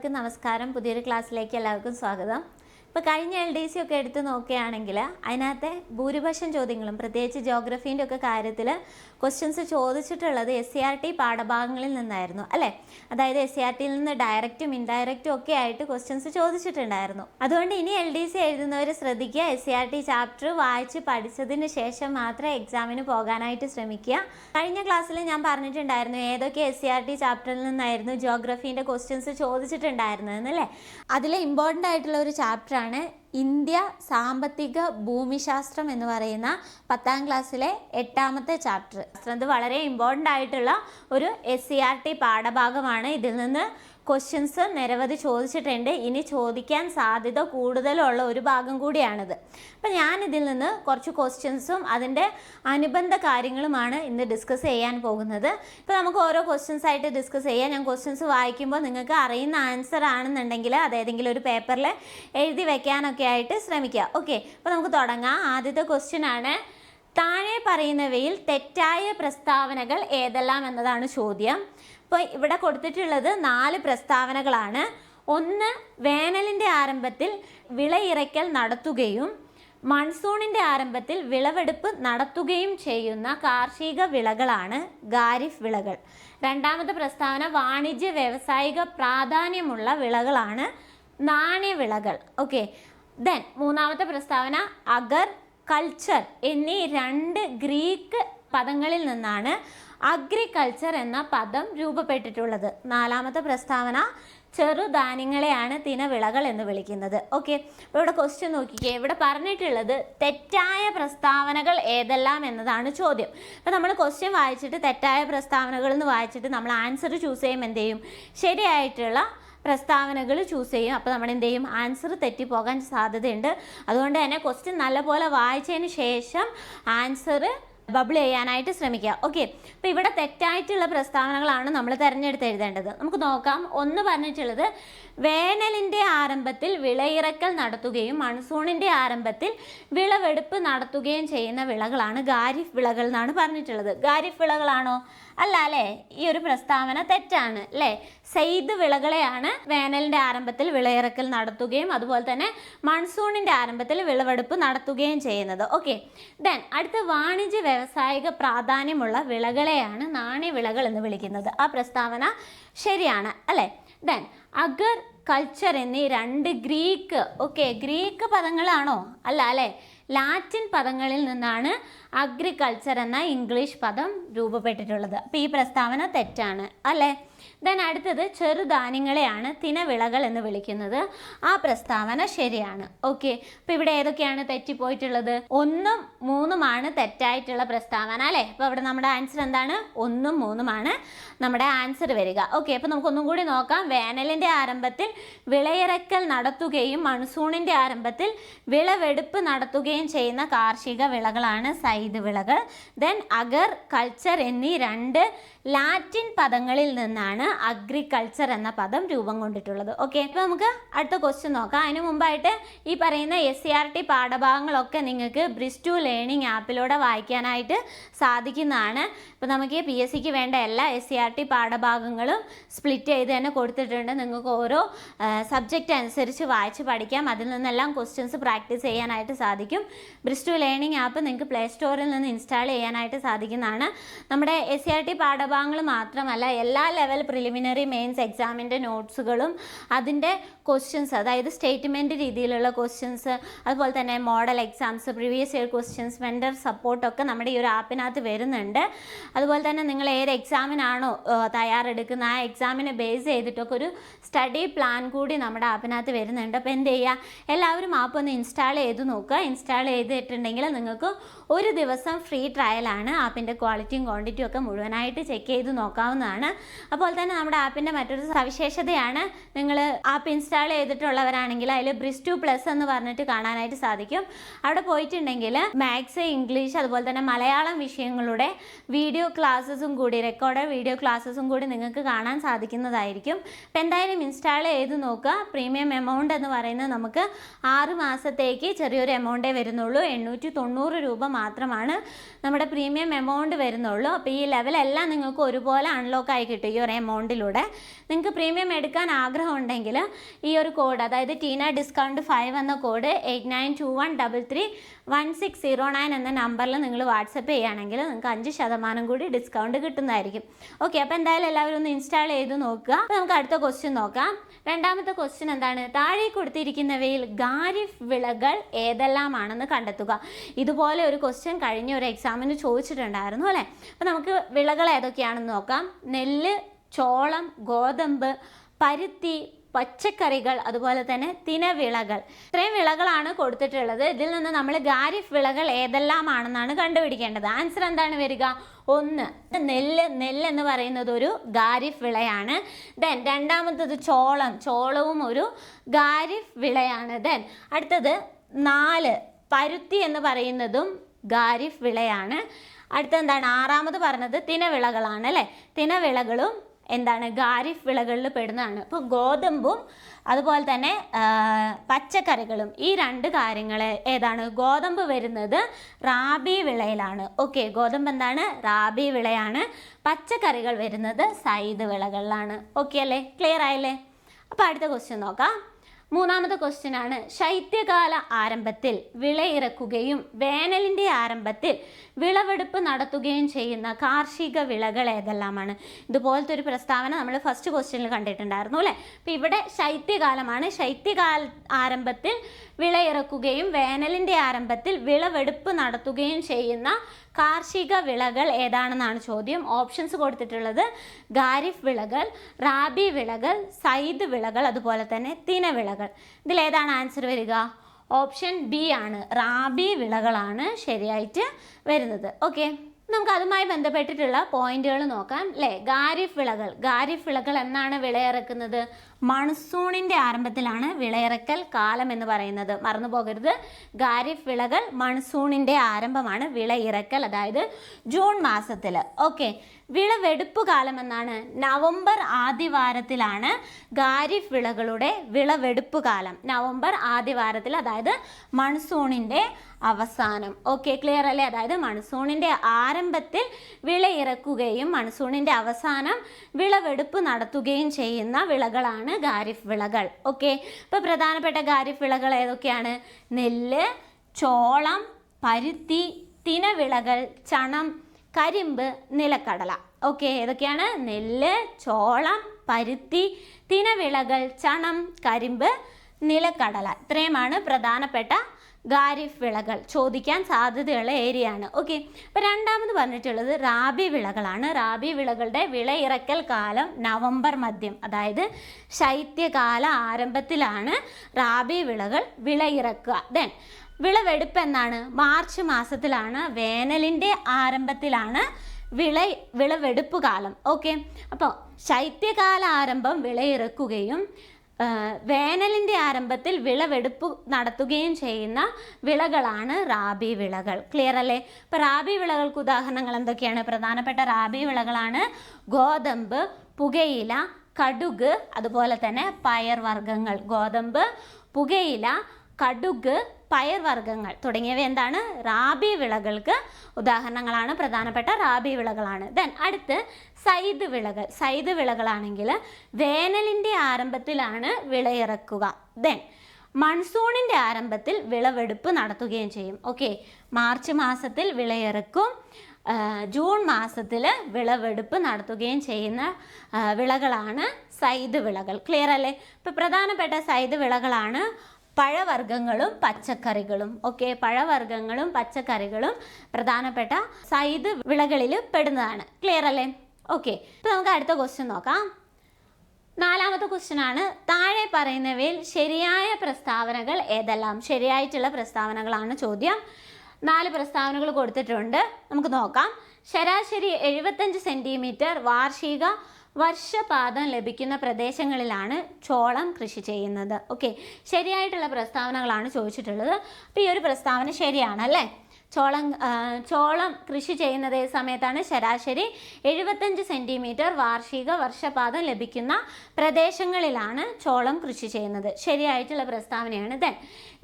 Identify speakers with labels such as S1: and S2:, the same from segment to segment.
S1: എല്ലാവർക്കും നമസ്കാരം. പുതിയൊരു ക്ലാസ്സിലേക്ക് എല്ലാവർക്കും സ്വാഗതം. ഇപ്പോൾ കഴിഞ്ഞ എൽ ഡി സി ഒക്കെ എടുത്ത് നോക്കുകയാണെങ്കിൽ അതിനകത്തെ ഭൂരിപക്ഷം ചോദ്യങ്ങളും പ്രത്യേകിച്ച് ജോഗ്രഫീന്റെ ഒക്കെ കാര്യത്തിൽ ക്വസ്റ്റ്യൻസ് ചോദിച്ചിട്ടുള്ളത് എസ് സി ആർ ടി പാഠഭാഗങ്ങളിൽ നിന്നായിരുന്നു അല്ലേ? അതായത് എസ് സി ആർ ടിയിൽ നിന്ന് ഡയറക്റ്റും ഇൻഡയറക്റ്റും ഒക്കെ ആയിട്ട് ക്വസ്റ്റ്യൻസ് ചോദിച്ചിട്ടുണ്ടായിരുന്നു. അതുകൊണ്ട് ഇനി എൽ ഡി സി എഴുതുന്നവർ ശ്രദ്ധിക്കുക S C R T chapter വായിച്ച് പഠിച്ചതിന് ശേഷം മാത്രം എക്സാമിന് പോകാനായിട്ട് ശ്രമിക്കുക. കഴിഞ്ഞ ക്ലാസ്സിൽ ഞാൻ പറഞ്ഞിട്ടുണ്ടായിരുന്നു ഏതൊക്കെ എസ് സി ആർ ടി ചാപ്റ്ററിൽ നിന്നായിരുന്നു ജോഗ്രഫീന്റെ ക്വസ്റ്റ്യൻസ് ചോദിച്ചിട്ടുണ്ടായിരുന്നതെന്നല്ലേ അതിലെ ഇമ്പോർട്ടന്റ് ആയിട്ടുള്ള ഒരു ചാപ്റ്ററാണ് ഇന്ത്യ സാമ്പത്തിക ഭൂമിശാസ്ത്രം എന്ന് പറയുന്ന പത്താം ക്ലാസ്സിലെ എട്ടാമത്തെ ചാപ്റ്റർ. അത് വളരെ ഇമ്പോർട്ടന്റ് ആയിട്ടുള്ള ഒരു എസ് സി ആർ ടി പാഠഭാഗമാണ് ഇതിൽ നിന്ന് ക്വസ്റ്റ്യൻസ് നിരവധി ചോദിച്ചിട്ടുണ്ട്. ഇനി ചോദിക്കാൻ സാധ്യത കൂടുതലുള്ള ഒരു ഭാഗം കൂടിയാണിത്. അപ്പം ഞാനിതിൽ നിന്ന് കുറച്ച് ക്വസ്റ്റ്യൻസും അതിന്റെ അനുബന്ധ കാര്യങ്ങളുമാണ് ഇന്ന് ഡിസ്കസ് ചെയ്യാൻ പോകുന്നത്. ഇപ്പോൾ നമുക്ക് ഓരോ ക്വസ്റ്റ്യൻസ് ആയിട്ട് ഡിസ്കസ് ചെയ്യാം. ഞാൻ ക്വസ്റ്റ്യൻസ് വായിക്കുമ്പോൾ നിങ്ങൾക്ക് അറിയുന്ന ആൻസർ ആണെന്നുണ്ടെങ്കിൽ അത് ഏതെങ്കിലും ഒരു പേപ്പറിൽ എഴുതി വെക്കാനൊക്കെ ആയിട്ട് ശ്രമിക്കുക. ഓക്കെ അപ്പോൾ നമുക്ക് തുടങ്ങാം. ആദ്യത്തെ ക്വസ്റ്റ്യൻ ആണ് താഴെ പറയുന്നവയിൽ തെറ്റായ പ്രസ്താവനകൾ ഏതെല്ലാം എന്നതാണ് ചോദ്യം. ഇപ്പോൾ ഇവിടെ കൊടുത്തിട്ടുള്ളത് നാല് പ്രസ്താവനകളാണ്. ഒന്ന് വേനലിന്റെ ആരംഭത്തിൽ വിളയിറക്കൽ നടത്തുകയും മൺസൂണിന്റെ ആരംഭത്തിൽ വിളവെടുപ്പ് നടത്തുകയും ചെയ്യുന്ന കാർഷിക വിളകളാണ് ഖാരിഫ് വിളകൾ. രണ്ടാമത്തെ പ്രസ്താവന വാണിജ്യ വ്യവസായിക പ്രാധാന്യമുള്ള വിളകളാണ് നാണ്യവിളകൾ ഓക്കെ ദെൻ മൂന്നാമത്തെ പ്രസ്താവന അഗർ കൾച്ചർ എന്നീ രണ്ട് ഗ്രീക്ക് പദങ്ങളിൽ നിന്നാണ് അഗ്രികൾച്ചർ എന്ന പദം രൂപപ്പെട്ടിട്ടുള്ളത്. നാലാമത്തെ പ്രസ്താവന ചെറുധാന്യങ്ങളെയാണ് തിനവിളകൾ എന്ന് വിളിക്കുന്നത്. ഓക്കെ അപ്പോൾ ഇവിടെ ക്വസ്റ്റ്യൻ നോക്കിക്കേ. ഇവിടെ പറഞ്ഞിട്ടുള്ളത് തെറ്റായ പ്രസ്താവനകൾ ഏതെല്ലാം എന്നതാണ് ചോദ്യം. അപ്പോൾ നമ്മൾ ക്വസ്റ്റ്യൻ വായിച്ചിട്ട് തെറ്റായ പ്രസ്താവനകൾ എന്ന് വായിച്ചിട്ട് നമ്മൾ ആൻസർ ചൂസ് ചെയ്യും എന്ത് ചെയ്യും? ശരിയായിട്ടുള്ള പ്രസ്താവനകൾ ചൂസ് ചെയ്യും. അപ്പോൾ നമ്മൾ എന്ത് ചെയ്യും? ആൻസർ തെറ്റിപ്പോകാൻ സാധ്യതയുണ്ട്. അതുകൊണ്ട് തന്നെ ക്വസ്റ്റ്യൻ നല്ലപോലെ വായിച്ചതിന് ശേഷം ആൻസർ ബബിൾ ചെയ്യാനായിട്ട് ശ്രമിക്കുക. ഓക്കെ അപ്പോൾ ഇവിടെ തെറ്റായിട്ടുള്ള പ്രസ്താവനകളാണ് നമ്മൾ തിരഞ്ഞെടുത്ത് എഴുതേണ്ടത്. നമുക്ക് നോക്കാം. ഒന്ന് പറഞ്ഞിട്ടുള്ളത് വേനലിന്റെ ആരംഭത്തിൽ വിളയിറക്കൽ നടത്തുകയും മൺസൂണിന്റെ ആരംഭത്തിൽ വിളവെടുപ്പ് നടത്തുകയും ചെയ്യുന്ന വിളകളാണ് ഖാരിഫ് വിളകൾ എന്നാണ് പറഞ്ഞിട്ടുള്ളത്. ഖാരിഫ് വിളകളാണോ? അല്ല അല്ലേ? ഈ ഒരു പ്രസ്താവന തെറ്റാണ് അല്ലേ? സെയ്ത് വിളകളെയാണ് വേനലിന്റെ ആരംഭത്തിൽ വിളയിറക്കൽ നടത്തുകയും അതുപോലെ തന്നെ മൺസൂണിന്റെ ആരംഭത്തിൽ വിളവെടുപ്പ് നടത്തുകയും ചെയ്യുന്നത്. ഓക്കെ. ദെൻ അടുത്ത വാണിജ്യ വ്യവസായിക പ്രാധാന്യമുള്ള വിളകളെയാണ് നാണ്യവിളകൾ എന്ന് വിളിക്കുന്നത്. ആ പ്രസ്താവന ശരിയാണ് അല്ലേ? ദെൻ അഗർ കൾച്ചർ എന്നീ രണ്ട് ഗ്രീക്ക് ഓക്കെ ഗ്രീക്ക് പദങ്ങളാണോ? അല്ല അല്ലേ? ലാറ്റിൻ പദങ്ങളിൽ നിന്നാണ് അഗ്രികൾച്ചർ എന്ന ഇംഗ്ലീഷ് പദം രൂപപ്പെട്ടിട്ടുള്ളത്. അപ്പോൾ ഈ പ്രസ്താവന തെറ്റാണ് അല്ലേ? ദെൻ അടുത്തത് ചെറുധാന്യങ്ങളെയാണ് തിനവിളകൾ എന്ന് വിളിക്കുന്നത്. ആ പ്രസ്താവന ശരിയാണ്. ഓക്കെ അപ്പോൾ ഇവിടെ ഏതൊക്കെയാണ് തെറ്റിപ്പോയിട്ടുള്ളത് ഒന്നും മൂന്നുമാണ് തെറ്റായിട്ടുള്ള പ്രസ്താവന അല്ലേ? അപ്പോൾ ഇവിടെ നമ്മുടെ ആൻസർ എന്താണ്? ഒന്നും മൂന്നുമാണ് നമ്മുടെ ആൻസർ വരിക. ഓക്കെ അപ്പോൾ നമുക്കൊന്നും കൂടി നോക്കാം. വേനലിന്റെ ആരംഭത്തിൽ വിളയിറക്കൽ നടത്തുകയും മൺസൂണിന്റെ ആരംഭത്തിൽ വിളവെടുപ്പ് നടത്തുകയും ചെയ്യുന്ന കാർഷിക വിളകളാണ് സൈദ് വിളകൾ. ദെൻ അഗർ കൾച്ചർ എന്നീ രണ്ട് ലാറ്റിൻ പദങ്ങളിൽ നിന്നാണ് അഗ്രികൾച്ചർ എന്ന പദം രൂപം കൊണ്ടിട്ടുള്ളത്. ഓക്കെ അപ്പോൾ നമുക്ക് അടുത്ത ക്വസ്റ്റ്യൻ നോക്കാം. അതിന് മുമ്പായിട്ട് ഈ പറയുന്ന എസ് സി ആർ ടി പാഠഭാഗങ്ങളൊക്കെ നിങ്ങൾക്ക് ബ്രിസ്റ്റു ലേണിംഗ് ആപ്പിലൂടെ വായിക്കാനായിട്ട് സാധിക്കുന്നതാണ്. ഇപ്പോൾ നമുക്ക് പി എസ് സിക്ക് വേണ്ട എല്ലാ എസ് സി ആർ ടി പാഠഭാഗങ്ങളും സ്പ്ലിറ്റ് ചെയ്ത് തന്നെ കൊടുത്തിട്ടുണ്ട്. നിങ്ങൾക്ക് ഓരോ സബ്ജക്റ്റ് അനുസരിച്ച് വായിച്ച് പഠിക്കാം. അതിൽ നിന്നെല്ലാം ക്വസ്റ്റ്യൻസ് പ്രാക്ടീസ് ചെയ്യാനായിട്ട് സാധിക്കും. ബ്രിസ്റ്റു ലേണിംഗ് ആപ്പ് നിങ്ങൾക്ക് പ്ലേ സ്റ്റോറിൽ നിന്ന് ഇൻസ്റ്റാൾ ചെയ്യാനായിട്ട് സാധിക്കുന്നതാണ്. നമ്മുടെ എസ് സി ആർ ടി പാഠഭാഗങ്ങൾ മാത്രമല്ല എല്ലാ ലെവൽ പ്രിലിമിനറി മെയിൻസ് എക്സാമിന്റെ നോട്ട്സുകളും അതിന്റെ ക്വസ്റ്റ്യൻസ് അതായത് സ്റ്റേറ്റ്മെന്റ് രീതിയിലുള്ള ക്വസ്റ്റ്യൻസ് അതുപോലെ തന്നെ model exams previous year questions vendor സപ്പോർട്ടൊക്കെ നമ്മുടെ ഈ ഒരു ആപ്പിനകത്ത് വരുന്നുണ്ട്. അതുപോലെ തന്നെ നിങ്ങൾ ഏത് എക്സാമിനാണോ തയ്യാറെടുക്കുന്ന ആ എക്സാമിനെ ബേസ് ചെയ്തിട്ടൊക്കെ ഒരു സ്റ്റഡി പ്ലാൻ കൂടി നമ്മുടെ ആപ്പിനകത്ത് വരുന്നുണ്ട്. അപ്പോൾ എന്ത് ചെയ്യുക എല്ലാവരും ആപ്പ് ഒന്ന് ഇൻസ്റ്റാൾ ചെയ്ത് നോക്കുക. ഇൻസ്റ്റാൾ ചെയ്തിട്ടുണ്ടെങ്കിൽ നിങ്ങൾക്ക് ഒരു ദിവസം ഫ്രീ ട്രയലാണ് ആപ്പിന്റെ ക്വാളിറ്റിയും ക്വാണ്ടിറ്റിയും ഒക്കെ മുഴുവനായിട്ട് ചെക്ക് ചെയ്ത് നോക്കാവുന്നതാണ്. അപ്പോൾ തന്നെ നമ്മുടെ ആപ്പിന്റെ മറ്റൊരു സവിശേഷതയാണ്. നിങ്ങൾ ആപ്പ് ഇൻസ്റ്റാൾ ചെയ്തിട്ടുള്ളവരാണെങ്കിൽ അതിൽ ടു പ്ലസ് എന്ന് പറഞ്ഞിട്ട് കാണാനായിട്ട് സാധിക്കും. അവിടെ പോയിട്ടുണ്ടെങ്കിൽ മാത്സ് ഇംഗ്ലീഷ് അതുപോലെ തന്നെ മലയാളം വിഷയങ്ങളുടെ വീഡിയോ ക്ലാസ്സസും കൂടി റെക്കോർഡ് വീഡിയോ ക്ലാസ്സസും കൂടി നിങ്ങൾക്ക് കാണാൻ സാധിക്കുന്നതായിരിക്കും. അപ്പം എന്തായാലും ഇൻസ്റ്റാൾ ചെയ്ത് നോക്കുക. പ്രീമിയം എമൗണ്ട് എന്ന് പറയുന്നത് നമുക്ക് ആറ് മാസത്തേക്ക് ചെറിയൊരു എമൗണ്ടേ വരുന്നുള്ളൂ. എണ്ണൂറ്റി തൊണ്ണൂറ് രൂപ മാത്രമാണ് നമ്മുടെ പ്രീമിയം എമൗണ്ട് വരുന്നുള്ളൂ. അപ്പോൾ ഈ ലെവലെല്ലാം നിങ്ങൾക്ക് ഒരുപോലെ അൺലോക്ക് ആയി കിട്ടും ഈ ഒരു എമൗണ്ടിലൂടെ നിങ്ങൾക്ക് പ്രീമിയം എടുക്കാൻ ആഗ്രഹം ഉണ്ടെങ്കിൽ ഈ ഒരു കോഡ് അതായത് ടീന ഡിസ്കൗണ്ട് ഫൈവ് എന്ന code eight nine two one double three one six zero nine എന്ന നമ്പറിൽ നിങ്ങൾ വാട്സപ്പ് ചെയ്യുകയാണെങ്കിൽ നിങ്ങൾക്ക് അഞ്ച് ശതമാനം കൂടി ഡിസ്കൗണ്ട് കിട്ടുന്നതായിരിക്കും. ഓക്കെ അപ്പോൾ എന്തായാലും എല്ലാവരും ഒന്ന് ഇൻസ്റ്റാൾ ചെയ്ത് നോക്കുക. അപ്പോൾ നമുക്ക് അടുത്ത ക്വസ്റ്റ്യൻ നോക്കാം. രണ്ടാമത്തെ ക്വസ്റ്റ്യൻ എന്താണ്? താഴെ കൊടുത്തിരിക്കുന്നവയിൽ ഖാരിഫ് വിളകൾ ഏതെല്ലാമാണെന്ന് കണ്ടെത്തുക. ഇതുപോലെ ഒരു ക്വസ്റ്റ്യൻ കഴിഞ്ഞ ഒരു എക്സാമിന് ചോദിച്ചിട്ടുണ്ടായിരുന്നു അല്ലേ? അപ്പോൾ നമുക്ക് വിളകൾ ഏതൊക്കെയാണെന്ന് നോക്കാം. നെല്ല് ചോളം ഗോതമ്പ് പരുത്തി പച്ചക്കറികൾ അതുപോലെ തന്നെ തിനവിളകൾ. ഇത്രയും വിളകളാണ് കൊടുത്തിട്ടുള്ളത്. ഇതിൽ നിന്ന് നമ്മൾ ഗാരിഫ് വിളകൾ ഏതെല്ലാമാണെന്നാണ് കണ്ടുപിടിക്കേണ്ടത്. ആൻസർ എന്താണ് വരിക? ഒന്ന്. നെല്ല്. നെല്ല് എന്ന് പറയുന്നത് ഒരു ഗാരിഫ് വിളയാണ്. ദെൻ രണ്ടാമത്തത് ചോളം. ചോളവും ഒരു ഗാരിഫ് വിളയാണ്. ദെൻ അടുത്തത് നാല്. പരുത്തി എന്ന് പറയുന്നതും ഗാരിഫ് വിളയാണ്. അടുത്ത എന്താണ്? ആറാമത് പറഞ്ഞത് തിനവിളകളാണ് അല്ലേ? തിനവിളകളും എന്താണ് ഖാരിഫ് വിളകളിൽ പെടുന്നതാണ്. അപ്പോൾ ഗോതമ്പും അതുപോലെ തന്നെ പച്ചക്കറികളും ഈ രണ്ട് കാര്യങ്ങൾ ഏതാണ് ഗോതമ്പ് വരുന്നത് റാബി വിളയിലാണ്. ഓക്കെ ഗോതമ്പ് എന്താണ്? റാബി വിളയാണ്. പച്ചക്കറികൾ വരുന്നത് സൈദ് വിളകളിലാണ്. ഓക്കെ അല്ലേ? ക്ലിയർ ആയല്ലേ? അപ്പോൾ അടുത്ത ക്വസ്റ്റ്യൻ നോക്കാം. മൂന്നാമത്തെ ക്വസ്റ്റ്യൻ ആണ്. ശൈത്യകാല ആരംഭത്തിൽ വിളയിറക്കുകയും വേനലിന്റെ ആരംഭത്തിൽ വിളവെടുപ്പ് നടത്തുകയും ചെയ്യുന്ന കാർഷിക വിളകൾ ഏതെല്ലാമാണ്? ഇതുപോലത്തെ ഒരു പ്രസ്താവന നമ്മൾ ഫസ്റ്റ് ക്വസ്റ്റ്യനിൽ കണ്ടിട്ടുണ്ടായിരുന്നു അല്ലേ? അപ്പോൾ ഇവിടെ ശൈത്യകാലമാണ്. ശൈത്യകാല ആരംഭത്തിൽ വിളയിറക്കുകയും വേനലിന്റെ ആരംഭത്തിൽ വിളവെടുപ്പ് നടത്തുകയും ചെയ്യുന്ന കാർഷിക വിളകൾ ഏതാണെന്നാണ് ചോദ്യം. ഓപ്ഷൻസ് കൊടുത്തിട്ടുള്ളത് ഖാരിഫ് വിളകൾ റാബി വിളകൾ സൈദ് വിളകൾ അതുപോലെ തന്നെ തിനവിളകൾ ഏതാണ് ആൻസർ വരിക? ഓപ്ഷൻ ബി ആണ്. റാബി വിളകളാണ് ശരിയായിട്ട് വരുന്നത്. ഓക്കെ നമുക്ക് അതുമായി ബന്ധപ്പെട്ടിട്ടുള്ള പോയിന്റുകൾ നോക്കാം. അല്ലേ ഖാരിഫ് വിളകൾ. ഖാരിഫ് വിളകൾ എന്നാണ് വിളയിറക്കുന്നത്? മൺസൂണിന്റെ ആരംഭത്തിലാണ് വിളയിറക്കൽ കാലം എന്ന് പറയുന്നത്. മറന്നു പോകരുത് ഖാരിഫ് വിളകൾ മൺസൂണിന്റെ ആരംഭമാണ് വിളയിറക്കൽ അതായത് ജൂൺ മാസത്തിൽ ഓക്കെ. വിളവെടുപ്പ് കാലം എന്നാണ് നവംബർ ആദ്യവാരത്തിലാണ് ഖാരിഫ് വിളകളുടെ വിളവെടുപ്പ് കാലം. നവംബർ ആദ്യവാരത്തിൽ അതായത് മൺസൂണിന്റെ അവസാനം. ഓക്കെ ക്ലിയർ അല്ലേ? അതായത് മൺസൂണിന്റെ ആരംഭത്തിൽ വിളയിറക്കുകയും മൺസൂണിന്റെ അവസാനം വിളവെടുപ്പ് നടത്തുകയും ചെയ്യുന്ന വിളകളാണ് ഖാരിഫ് വിളകൾ ഓക്കെ? ഇപ്പോൾ പ്രധാനപ്പെട്ട ഖാരിഫ് വിളകൾ ഏതൊക്കെയാണ്? നെല്ല് ചോളം പരുത്തി തിനവിളകൾ ചണം കരിമ്പ് നിലക്കടല. ഓക്കെ? ഏതൊക്കെയാണ്? നെല്ല് ചോളം പരുത്തി തിനവിളകൾ ചണം കരിമ്പ് നിലക്കടല. ഇത്രയുമാണ് പ്രധാനപ്പെട്ട ഖാരിഫ് വിളകൾ ചോദിക്കാൻ സാധ്യതയുള്ള ഏരിയയാണ്. ഓക്കെ അപ്പോൾ രണ്ടാമത് പറഞ്ഞിട്ടുള്ളത് റാബി വിളകളാണ് റാബി വിളകളുടെ വിളയിറക്കൽ കാലം നവംബർ മധ്യം അതായത് ശൈത്യകാല ആരംഭത്തിലാണ് റാബി വിളകൾ വിളയിറക്കുക. ദെൻ വിളവെടുപ്പ് എന്നാണ്? മാർച്ച് മാസത്തിലാണ് വേനലിന്റെ ആരംഭത്തിലാണ് വിള വിളവെടുപ്പ് കാലം. ഓക്കെ അപ്പോൾ ശൈത്യകാല ആരംഭം വിളയിറക്കുകയും വേനലിന്റെ ആരംഭത്തിൽ വിളവെടുപ്പ് നടത്തുകയും ചെയ്യുന്ന വിളകളാണ് റാബി വിളകൾ. ക്ലിയർ അല്ലേ? ഇപ്പോൾ റാബി വിളകൾക്ക് ഉദാഹരണങ്ങൾ എന്തൊക്കെയാണ്? പ്രധാനപ്പെട്ട റാബി വിളകളാണ് ഗോതമ്പ് പുകയില കടുക് അതുപോലെ തന്നെ പയർ വർഗങ്ങൾ. ഗോതമ്പ് പുകയില കടുക് പയർവർഗങ്ങൾ തുടങ്ങിയവ എന്താണ്? റാബി വിളകൾക്ക് ഉദാഹരണങ്ങളാണ്. പ്രധാനപ്പെട്ട റാബി വിളകളാണ്. ദെൻ അടുത്ത് സൈദ് വിളകൾ. സൈദ് വിളകളാണെങ്കിൽ വേനലിന്റെ ആരംഭത്തിലാണ് വിളയിറക്കുക. ദെൻ മൺസൂണിന്റെ ആരംഭത്തിൽ വിളവെടുപ്പ് നടത്തുകയും ചെയ്യും. ഓക്കെ മാർച്ച് മാസത്തിൽ വിളയിറക്കും. ജൂൺ മാസത്തിൽ വിളവെടുപ്പ് നടത്തുകയും ചെയ്യുന്ന വിളകളാണ് സൈദ് വിളകൾ. ക്ലിയർ അല്ലേ? ഇപ്പോൾ പ്രധാനപ്പെട്ട സൈദ് വിളകളാണ് പഴവർഗങ്ങളും പച്ചക്കറികളും. ഓക്കെ പഴവർഗങ്ങളും പച്ചക്കറികളും പ്രധാനപ്പെട്ട സൈദ് വിളകളിൽ പെടുന്നതാണ്. ക്ലിയർ അല്ലേ? ഓക്കെ ഇപ്പോൾ നമുക്ക് അടുത്ത ക്വസ്റ്റ്യൻ നോക്കാം. നാലാമത്തെ ക്വസ്റ്റ്യൻ ആണ് താഴെ പറയുന്നവയിൽ ശരിയായ പ്രസ്താവനകൾ ഏതെല്ലാം? ശരിയായിട്ടുള്ള പ്രസ്താവനകളാണ് ചോദ്യം. നാല് പ്രസ്താവനകൾ കൊടുത്തിട്ടുണ്ട് നമുക്ക് നോക്കാം. ശരാശരി എഴുപത്തഞ്ച് സെന്റിമീറ്റർ വാർഷിക വർഷപാതം ലഭിക്കുന്ന പ്രദേശങ്ങളിലാണ് ചോളം കൃഷി ചെയ്യുന്നത്. ഓക്കെ ശരിയായിട്ടുള്ള പ്രസ്താവനകളാണ് ചോദിച്ചിട്ടുള്ളത്. അപ്പോൾ ഈ ഒരു പ്രസ്താവന ശരിയാണ് അല്ലേ? ചോളം ചോളം കൃഷി ചെയ്യുന്നത് സമയത്താണ്? ശരാശരി എഴുപത്തഞ്ച് സെന്റിമീറ്റർ വാർഷിക വർഷപാതം ലഭിക്കുന്ന പ്രദേശങ്ങളിലാണ് ചോളം കൃഷി ചെയ്യുന്നത്. ശരിയായിട്ടുള്ള പ്രസ്താവനയാണ് ദെൻ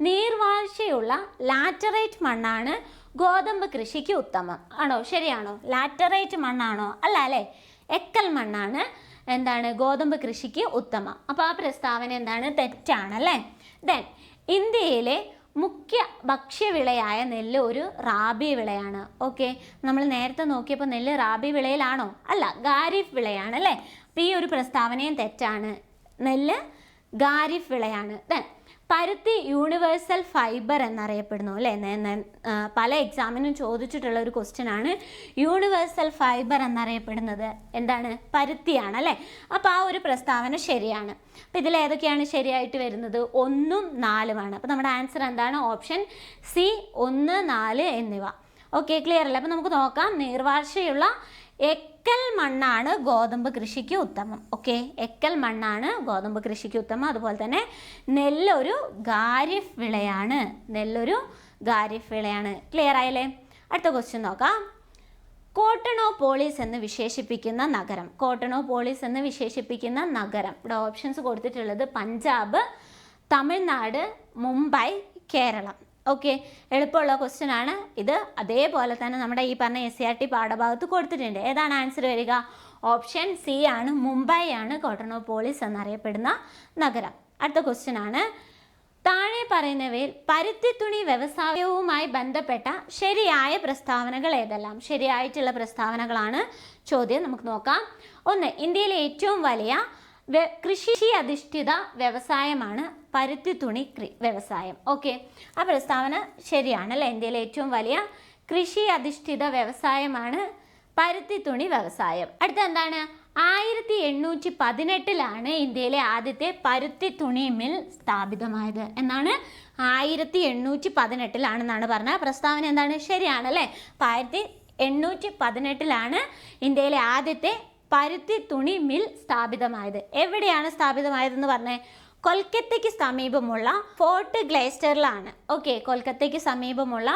S1: നീർവാഴ്ചയുള്ള ലാറ്ററേറ്റ് മണ്ണാണ് ഗോതമ്പ് കൃഷിക്ക് ഉത്തമം. ആണോ? ശരിയാണോ? ലാറ്ററേറ്റ് മണ്ണാണോ? അല്ല അല്ലേ? എക്കൽ മണ്ണാണ് എന്താണ് ഗോതമ്പ് കൃഷിക്ക് ഉത്തമം. അപ്പോൾ ആ പ്രസ്താവന എന്താണ്? തെറ്റാണല്ലേ? ദെൻ ഇന്ത്യയിലെ മുഖ്യ ഭക്ഷ്യവിളയായ നെല്ല് ഒരു റാബി വിളയാണ്. ഓക്കെ നമ്മൾ നേരത്തെ നോക്കിയപ്പോൾ നെല്ല് റാബി വിളയിലാണോ? അല്ല ഖാരിഫ് വിളയാണ് അല്ലേ? അപ്പോൾ ഈ ഒരു പ്രസ്താവനയും തെറ്റാണ്. നെല്ല് ഖാരിഫ് വിളയാണ്. ദെൻ പരുത്തി യൂണിവേഴ്സൽ ഫൈബർ എന്നറിയപ്പെടുന്നു അല്ലേ? പല എക്സാമിനും ചോദിച്ചിട്ടുള്ള ഒരു ക്വസ്റ്റ്യൻ ആണ്. യൂണിവേഴ്സൽ ഫൈബർ എന്നറിയപ്പെടുന്നത് എന്താണ്? പരുത്തിയാണ് അല്ലേ? അപ്പോൾ ആ ഒരു പ്രസ്താവന ശരിയാണ്. അപ്പോൾ ഇതിൽ ഏതൊക്കെയാണ് ശരിയായിട്ട് വരുന്നത്? ഒന്നും നാലുമാണ് അപ്പോൾ നമ്മുടെ ആൻസർ എന്താണ്? ഓപ്ഷൻ സി ഒന്ന് നാല് എന്നിവ. ഓക്കെ ക്ലിയർ അല്ലേ? അപ്പോൾ നമുക്ക് നോക്കാം. നീർവാർച്ചയുള്ള എക്കൽ മണ്ണാണ് ഗോതമ്പ് കൃഷിക്ക് ഉത്തമം. ഓക്കെ എക്കൽ മണ്ണാണ് ഗോതമ്പ് കൃഷിക്ക് ഉത്തമം. അതുപോലെ തന്നെ നെല്ലൊരു ഖാരിഫ് വിളയാണ് നെല്ലൊരു ഖാരിഫ് വിളയാണ് ക്ലിയർ ആയല്ലേ? അടുത്ത ക്വസ്റ്റ്യൻ നോക്കാം. കോട്ടണോപോളിസ് എന്ന് വിശേഷിപ്പിക്കുന്ന നഗരം. കോട്ടണോപോളിസ് എന്ന് വിശേഷിപ്പിക്കുന്ന നഗരം. ഇവിടെ ഓപ്ഷൻസ് കൊടുത്തിട്ടുള്ളത് പഞ്ചാബ് തമിഴ്നാട് മുംബൈ കേരളം. ഓക്കെ എളുപ്പമുള്ള ക്വസ്റ്റ്യൻ ആണ്. ഇത് അതേപോലെ തന്നെ നമ്മുടെ ഈ പറഞ്ഞ എസ് സി ആർ ടി പാഠഭാഗത്ത് കൊടുത്തിട്ടുണ്ട്. ഏതാണ് ആൻസർ വരിക? ഓപ്ഷൻ സി ആണ് മുംബൈ ആണ് കോട്ടണോപോളിസ് എന്നറിയപ്പെടുന്ന നഗരം. അടുത്ത ക്വസ്റ്റ്യൻ ആണ്. താഴെ പറയുന്നവയിൽ പരുത്തി തുണി വ്യവസായവുമായി ബന്ധപ്പെട്ട ശരിയായ പ്രസ്താവനകൾ ഏതെല്ലാം? ശരിയായിട്ടുള്ള പ്രസ്താവനകളാണ് ചോദ്യം നമുക്ക് നോക്കാം. ഒന്ന് ഇന്ത്യയിലെ ഏറ്റവും വലിയ കൃഷി അധിഷ്ഠിത വ്യവസായമാണ് പരുത്തി തുണി വ്യവസായം. ഓക്കെ. ആ പ്രസ്താവന ശരിയാണ് അല്ലേ? ഇന്ത്യയിലെ ഏറ്റവും വലിയ കൃഷി അധിഷ്ഠിത വ്യവസായമാണ് പരുത്തി തുണി വ്യവസായം. അടുത്ത എന്താണ്? ആയിരത്തി എണ്ണൂറ്റി പതിനെട്ടിലാണ് ഇന്ത്യയിലെ ആദ്യത്തെ പരുത്തി തുണി മിൽ സ്ഥാപിതമായത്. എന്നാണ് ആയിരത്തി എണ്ണൂറ്റി പതിനെട്ടിലാണെന്നാണ് പറഞ്ഞ പ്രസ്താവന എന്താണ്? ശരിയാണല്ലേ അല്ലേ? അപ്പം ആയിരത്തി എണ്ണൂറ്റി പതിനെട്ടിലാണ് ഇന്ത്യയിലെ ആദ്യത്തെ പരുത്തി തുണി മിൽ സ്ഥാപിതമായത്. എവിടെയാണ് സ്ഥാപിതമായതെന്ന് പറഞ്ഞേ? കൊൽക്കത്തയ്ക്ക് സമീപമുള്ള ഫോർട്ട് ഗ്ലേസ്റ്ററിലാണ്. ഓക്കെ കൊൽക്കത്തയ്ക്ക് സമീപമുള്ള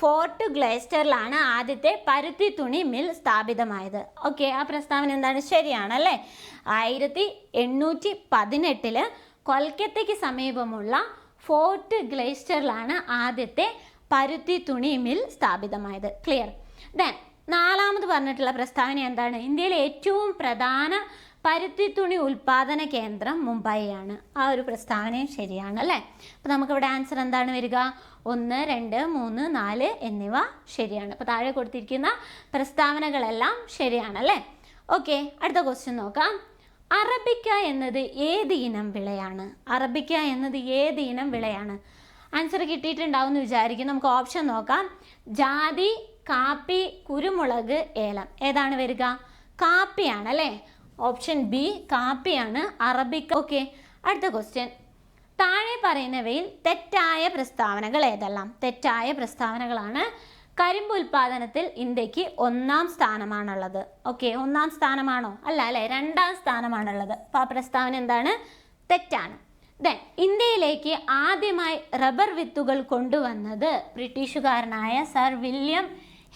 S1: ഫോർട്ട് ഗ്ലേസ്റ്ററിലാണ് ആദ്യത്തെ പരുത്തി തുണി മിൽ സ്ഥാപിതമായത്. ഓക്കെ ആ പ്രസ്താവന എന്താണ്? ശരിയാണല്ലേ ആയിരത്തി എണ്ണൂറ്റി പതിനെട്ടിൽ കൊൽക്കത്തയ്ക്ക് സമീപമുള്ള ഫോർട്ട് ഗ്ലേസ്റ്ററിലാണ് ആദ്യത്തെ പരുത്തി തുണി മിൽ സ്ഥാപിതമായത്. ക്ലിയർ? ദെൻ നാലാമത് പറഞ്ഞിട്ടുള്ള പ്രസ്താവന എന്താണ്? ഇന്ത്യയിലെ ഏറ്റവും പ്രധാന പരുത്തി തുണി ഉൽപാദന കേന്ദ്രം മുംബൈയാണ്. ആ ഒരു പ്രസ്താവനയും ശരിയാണ് അല്ലേ? അപ്പോൾ നമുക്കിവിടെ ആൻസർ എന്താണ് വരിക? ഒന്ന് രണ്ട് മൂന്ന് നാല് എന്നിവ ശരിയാണ്. അപ്പോൾ താഴെ കൊടുത്തിരിക്കുന്ന പ്രസ്താവനകളെല്ലാം ശരിയാണ് അല്ലേ? ഓക്കെ അടുത്ത ക്വസ്റ്റ്യൻ നോക്കാം. അറബിക്ക എന്നത് ഏത് ഇനം വിളയാണ്? അറബിക്ക എന്നത് ഏത് ഇനം വിളയാണ്? ആൻസർ കിട്ടിയിട്ടുണ്ടാവും എന്ന് വിചാരിക്കും നമുക്ക് ഓപ്ഷൻ നോക്കാം. ജാതി കാപ്പി കുരുമുളക് ഏലം. ഏതാണ് വരിക? കാപ്പിയാണ് അല്ലേ? ഓപ്ഷൻ ബി കാപ്പിയാണ്. അറബിക്ക ഓക്കെ അടുത്ത ക്വസ്റ്റ്യൻ. താഴെ പറയുന്നവയിൽ തെറ്റായ പ്രസ്താവനകൾ ഏതെല്ലാം? തെറ്റായ പ്രസ്താവനകളാണ് കരിമ്പ് ഉൽപാദനത്തിൽ ഇന്ത്യയ്ക്ക് ഒന്നാം സ്ഥാനമാണുള്ളത്. ഓക്കെ ഒന്നാം സ്ഥാനമാണോ? അല്ല അല്ലേ? രണ്ടാം സ്ഥാനമാണുള്ളത്. അപ്പോൾ ആ പ്രസ്താവന എന്താണ്? തെറ്റാണ്. ദെൻ ഇന്ത്യയിലേക്ക് ആദ്യമായി റബ്ബർ വിത്തുകൾ കൊണ്ടുവന്നത് ബ്രിട്ടീഷുകാരനായ സർ വില്യം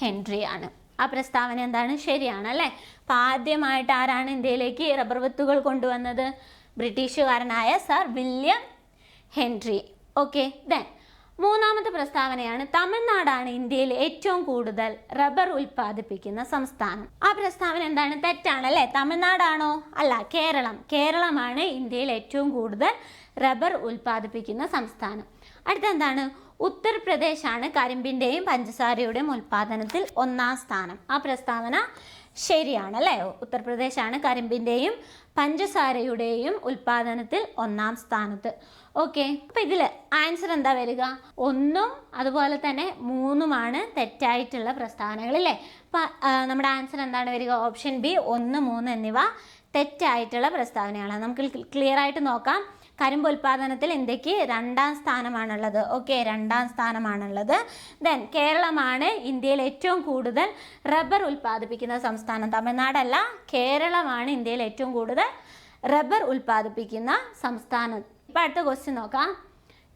S1: ഹെൻറി ആണ് ആ പ്രസ്താവന എന്താണ്? ശരിയാണ് അല്ലേ? അപ്പം ആദ്യമായിട്ട് ആരാണ് ഇന്ത്യയിലേക്ക് റബ്ബർ വിത്തുകൾ കൊണ്ടുവന്നത്? ബ്രിട്ടീഷുകാരനായ sir William Henry. Okay then മൂന്നാമത്തെ പ്രസ്താവനയാണ് തമിഴ്നാടാണ് ഇന്ത്യയിൽ ഏറ്റവും കൂടുതൽ റബ്ബർ ഉൽപ്പാദിപ്പിക്കുന്ന സംസ്ഥാനം. ആ പ്രസ്താവന എന്താണ്? തെറ്റാണ് അല്ലേ? തമിഴ്നാടാണോ? അല്ല കേരളം. കേരളമാണ് ഇന്ത്യയിൽ ഏറ്റവും കൂടുതൽ റബ്ബർ ഉൽപ്പാദിപ്പിക്കുന്ന സംസ്ഥാനം. അടുത്ത എന്താണ്? ഉത്തർപ്രദേശാണ് കരിമ്പിന്റെയും പഞ്ചസാരയുടെയും ഉൽപ്പാദനത്തിൽ ഒന്നാം സ്ഥാനം. ആ പ്രസ്താവന ശരിയാണ് അല്ലേ? ഉത്തർപ്രദേശാണ് കരിമ്പിന്റെയും പഞ്ചസാരയുടെയും ഉൽപ്പാദനത്തിൽ ഒന്നാം സ്ഥാനത്ത്. ഓക്കെ അപ്പം ഇതിൽ ആൻസർ എന്താ വരിക? ഒന്നും അതുപോലെ തന്നെ മൂന്നുമാണ് തെറ്റായിട്ടുള്ള പ്രസ്താവനകളില്ലേ അപ്പം നമ്മുടെ ആൻസർ എന്താണ് വരിക? ഓപ്ഷൻ ബി ഒന്ന് മൂന്ന് എന്നിവ തെറ്റായിട്ടുള്ള പ്രസ്താവനയാണ് നമുക്ക് ക്ലിയർ ആയിട്ട് നോക്കാം. കരിമ്പ് ഉൽപ്പാദനത്തിൽ ഇന്ത്യയ്ക്ക് രണ്ടാം സ്ഥാനമാണുള്ളത്? ഓക്കെ രണ്ടാം സ്ഥാനമാണുള്ളത്. ദെൻ കേരളമാണ് ഇന്ത്യയിൽ ഏറ്റവും കൂടുതൽ റബ്ബർ ഉൽപ്പാദിപ്പിക്കുന്ന സംസ്ഥാനം. തമിഴ്നാടല്ല കേരളമാണ് ഇന്ത്യയിൽ ഏറ്റവും കൂടുതൽ റബ്ബർ ഉൽപ്പാദിപ്പിക്കുന്ന സംസ്ഥാനം. ഇപ്പം അടുത്ത ക്വസ്റ്റ്യൻ നോക്കാം.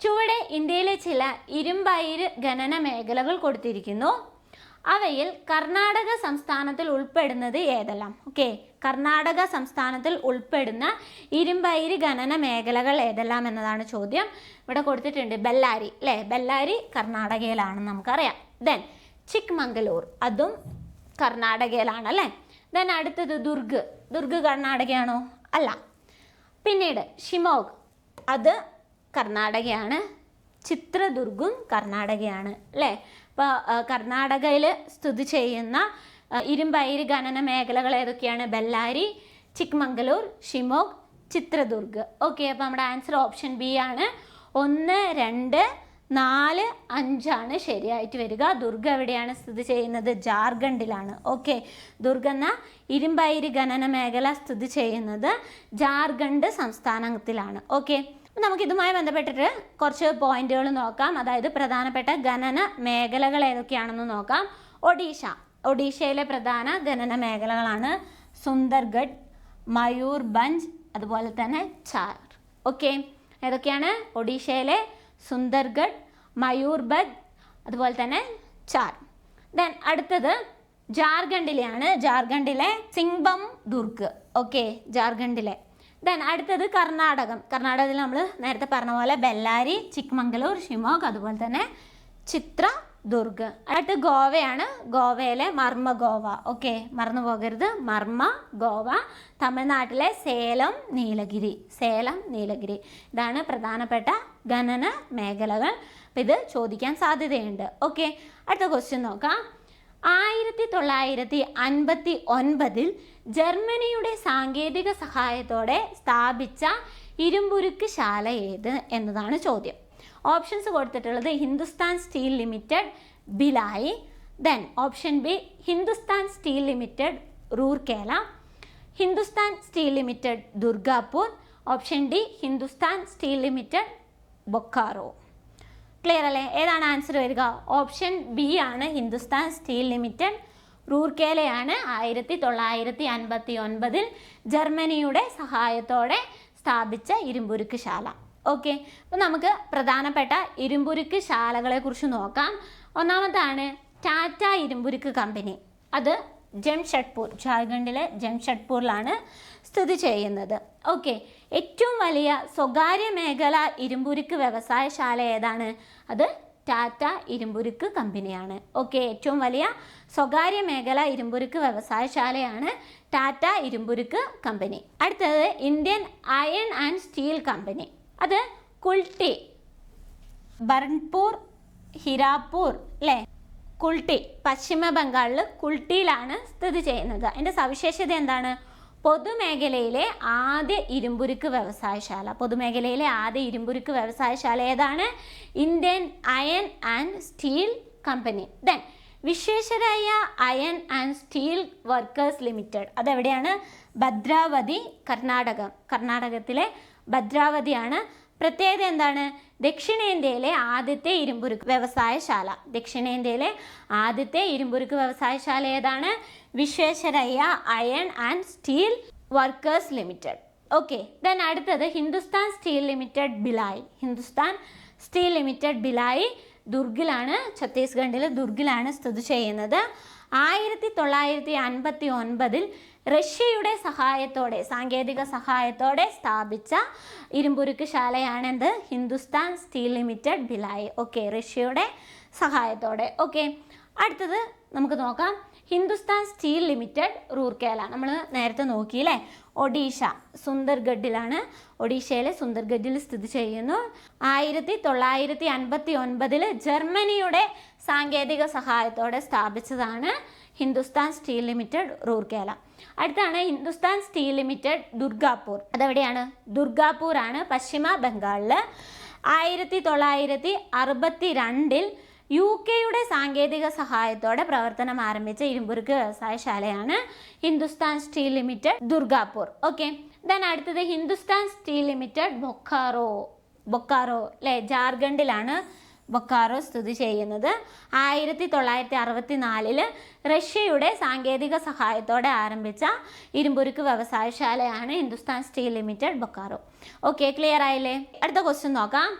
S1: ചുവടെ ഇന്ത്യയിലെ ചില ഇരുമ്പയിര് ഖനന മേഖലകൾ കൊടുത്തിരിക്കുന്നു. അവയിൽ കർണാടക സംസ്ഥാനത്തിൽ ഉൾപ്പെടുന്നത് ഏതെല്ലാം? ഓക്കെ കർണാടക സംസ്ഥാനത്തിൽ ഉൾപ്പെടുന്ന ഇരുമ്പയിര് ഖനന മേഖലകൾ ഏതെല്ലാം എന്നതാണ് ചോദ്യം. ഇവിടെ കൊടുത്തിട്ടുണ്ട് ബെല്ലാരി അല്ലേ ബെല്ലാരി കർണാടകയിലാണെന്ന് നമുക്കറിയാം. ദെൻ ചിക്മംഗലൂർ അതും കർണാടകയിലാണ് അല്ലേ ദെൻ അടുത്തത് ദുർഗ്. ദുർഗ് കർണാടകയാണോ? അല്ല. പിന്നീട് ഷിമോഗ് അത് കർണാടകയാണ്. ചിത്രദുർഗും കർണാടകയാണ് അല്ലേ അപ്പോൾ കർണാടകയിൽ സ്ഥിതി ചെയ്യുന്ന ഇരുമ്പയിര് ഖനന മേഖലകൾ ഏതൊക്കെയാണ്? ബെല്ലാരി ചിക്മംഗലൂർ ഷിമോഗ് ചിത്രദുർഗ്. ഓക്കെ അപ്പോൾ നമ്മുടെ ആൻസർ ഓപ്ഷൻ ബി ആണ്. ഒന്ന് രണ്ട് നാല് അഞ്ചാണ് ശരിയായിട്ട് വരിക. ദുർഗ എവിടെയാണ് സ്ഥിതി ചെയ്യുന്നത്? ജാർഖണ്ഡിലാണ്. ഓക്കെ ദുർഗ എന്ന ഇരുമ്പയിര് ഖനന മേഖല സ്ഥിതി ചെയ്യുന്നത് ജാർഖണ്ഡ് സംസ്ഥാനത്തിലാണ്. ഓക്കെ അപ്പോൾ നമുക്ക് ഇതുമായി ബന്ധപ്പെട്ടിട്ട് കുറച്ച് പോയിന്റുകൾ നോക്കാം. അതായത് പ്രധാനപ്പെട്ട ഖനന മേഖലകൾ ഏതൊക്കെയാണെന്ന് നോക്കാം. ഒഡീഷ. ഒഡീഷയിലെ പ്രധാന ഖനന മേഖലകളാണ് സുന്ദർഗഡ് മയൂർഭഞ്ച് അതുപോലെ തന്നെ ചാർ. ഓക്കെ? ഏതൊക്കെയാണ്? ഒഡീഷയിലെ സുന്ദർഗഡ് മയൂർഭഞ്ച് അതുപോലെ തന്നെ ചാർ. ദെൻ അടുത്തത് ജാർഖണ്ഡിലെയാണ്. ജാർഖണ്ഡിലെ സിംഗ്ബം ദുർഗ്. ഓക്കെ? ജാർഖണ്ഡിലെ. ദെൻ അടുത്തത് കർണാടകം. കർണാടകത്തിൽ നമ്മൾ നേരത്തെ പറഞ്ഞ പോലെ ബെല്ലാരി ചിക്മംഗലൂർ ഷിമോഗ് അതുപോലെ തന്നെ ചിത്ര ദുർഗ് അടുത്ത് ഗോവയാണ്. ഗോവയിലെ മർമ്മ ഗോവ ഓക്കെ മറന്നു പോകരുത്. മർമ്മ ഗോവ തമിഴ്നാട്ടിലെ സേലം നീലഗിരി. സേലം നീലഗിരി. ഇതാണ് പ്രധാനപ്പെട്ട ഖനന മേഖലകൾ. ഇത് ചോദിക്കാൻ സാധ്യതയുണ്ട്. ഓക്കെ അടുത്ത ക്വസ്റ്റ്യൻ നോക്കാം. ആയിരത്തി തൊള്ളായിരത്തി അൻപത്തി ഒൻപതിൽ ജർമ്മനിയുടെ സാങ്കേതിക സഹായത്തോടെ സ്ഥാപിച്ച ഇരുമ്പുരുക്ക് ശാല ഏത് എന്നതാണ് ചോദ്യം. ഓപ്ഷൻസ് കൊടുത്തിട്ടുള്ളത് Hindustan steel limited Bhilai. Then option B Hindustan steel limited Rourkela Hindustan steel limited Durgapur. Option D Hindustan steel limited Bokaro. Clear അല്ലേ? ഏതാണ് ആൻസർ വരിക? ഓപ്ഷൻ ബി ആണ് ഹിന്ദുസ്ഥാൻ സ്റ്റീൽ ലിമിറ്റഡ് റൂർക്കേലയാണ് ആയിരത്തി തൊള്ളായിരത്തി അൻപത്തി ഒൻപതിൽ ജർമ്മനിയുടെ സഹായത്തോടെ സ്ഥാപിച്ച ഇരുമ്പുരുക്ക് ശാല. ഓക്കെ അപ്പോൾ നമുക്ക് പ്രധാനപ്പെട്ട ഇരുമ്പുരുക്ക് ശാലകളെ കുറിച്ച് നോക്കാം. ഒന്നാമതാണ് ടാറ്റ ഇരുമ്പുരുക്ക് കമ്പനി. അത് ജംഷഡ്പൂർ ജാർഖണ്ഡിലെ ജംഷഡ്പൂരിലാണ് സ്ഥിതി ചെയ്യുന്നത്. ഓക്കെ ഏറ്റവും വലിയ സ്വകാര്യ മേഖല ഇരുമ്പുരുക്ക് വ്യവസായശാല ഏതാണ്? അത് ടാറ്റ ഇരുമ്പുരുക്ക് കമ്പനിയാണ്. ഓക്കെ ഏറ്റവും വലിയ സ്വകാര്യ മേഖല ഇരുമ്പുരുക്ക് വ്യവസായശാലയാണ് ടാറ്റ ഇരുമ്പുരുക്ക് കമ്പനി. അടുത്തത് Indian iron and steel company. അത് കുൾട്ടി ബർൺപൂർ ഹിരാപൂർ അല്ലേ കുൾട്ടി പശ്ചിമ ബംഗാളിൽ കുൾട്ടിയിലാണ് സ്ഥിതി ചെയ്യുന്നത്. അതിന്റെ സവിശേഷത എന്താണ്? പൊതുമേഖലയിലെ ആദ്യ ഇരുമ്പുരുക്ക് വ്യവസായശാല. പൊതുമേഖലയിലെ ആദ്യ ഇരുമ്പുരുക്ക് വ്യവസായശാല ഏതാണ്? Indian iron and steel company. Then Visvesvaraya iron and steel workers limited. അതെവിടെയാണ്? ഭദ്രാവതി കർണാടകം. കർണാടകത്തിലെ ഭദ്രാവതിയാണ്. പ്രത്യേകത എന്താണ്? ദക്ഷിണേന്ത്യയിലെ ആദ്യത്തെ ഇരുമ്പുരുക്ക് വ്യവസായശാല. ദക്ഷിണേന്ത്യയിലെ ആദ്യത്തെ ഇരുമ്പുരുക്ക് വ്യവസായശാല ഏതാണ്? Visvesvaraya iron and steel workers limited. Okay then അടുത്തത് Hindustan steel limited Bhilai. Hindustan steel limited Bhilai ദുർഗിലാണ് ഛത്തീസ്ഗഡിലെ ദുർഗിലാണ് സ്ഥിതി ചെയ്യുന്നത്. ആയിരത്തി തൊള്ളായിരത്തി അൻപത്തി ഒൻപതിൽ റഷ്യയുടെ സഹായത്തോടെ സാങ്കേതിക സഹായത്തോടെ സ്ഥാപിച്ച ഇരുമ്പുരുക്ക് ശാലയാണെന്ത്? Hindustan steel limited Bhilai. Okay റഷ്യയുടെ സഹായത്തോടെ. ഓക്കെ അടുത്തത് നമുക്ക് നോക്കാം. ഹിന്ദുസ്ഥാൻ സ്റ്റീൽ ലിമിറ്റഡ് റൂർക്കേല നമ്മൾ നേരത്തെ നോക്കിയില്ലേ ഒഡീഷ സുന്ദർഗഡിലാണ്. ഒഡീഷയിലെ സുന്ദർഗഡിൽ സ്ഥിതി ചെയ്യുന്നു. ആയിരത്തി തൊള്ളായിരത്തി അൻപത്തി ഒൻപതിൽ ജർമ്മനിയുടെ സാങ്കേതിക സഹായത്തോടെ സ്ഥാപിച്ചതാണ് ഹിന്ദുസ്ഥാൻ സ്റ്റീൽ ലിമിറ്റഡ് റൂർക്കേല അടുത്താണ് ഹിന്ദുസ്ഥാൻ സ്റ്റീൽ ലിമിറ്റഡ് ദുർഗാപൂർ. അതെവിടെയാണ്? ദുർഗാപൂർ ആണ് പശ്ചിമ ബംഗാളിൽ ആയിരത്തി തൊള്ളായിരത്തി അറുപത്തി രണ്ടിൽ യു കെയുടെ സാങ്കേതിക സഹായത്തോടെ പ്രവർത്തനം ആരംഭിച്ച ഇരുമ്പുരുക്ക് വ്യവസായശാലയാണ് Hindustan steel limited Durgapur. Okay then അടുത്തത് ഹിന്ദുസ്ഥാൻ സ്റ്റീൽ ലിമിറ്റഡ് ബൊക്കാറോ. ബൊക്കാറോ അല്ലേ ജാർഖണ്ഡിലാണ് ബൊക്കാറോ സ്ഥിതി ചെയ്യുന്നത്. ആയിരത്തി തൊള്ളായിരത്തി അറുപത്തി നാലിൽ റഷ്യയുടെ സാങ്കേതിക സഹായത്തോടെ ആരംഭിച്ച ഇരുമ്പുരുക്ക് വ്യവസായശാലയാണ് Hindustan steel limited Bokaro. Okay clear ആയില്ലേ? അടുത്ത ക്വസ്റ്റ്യൻ നോക്കാം.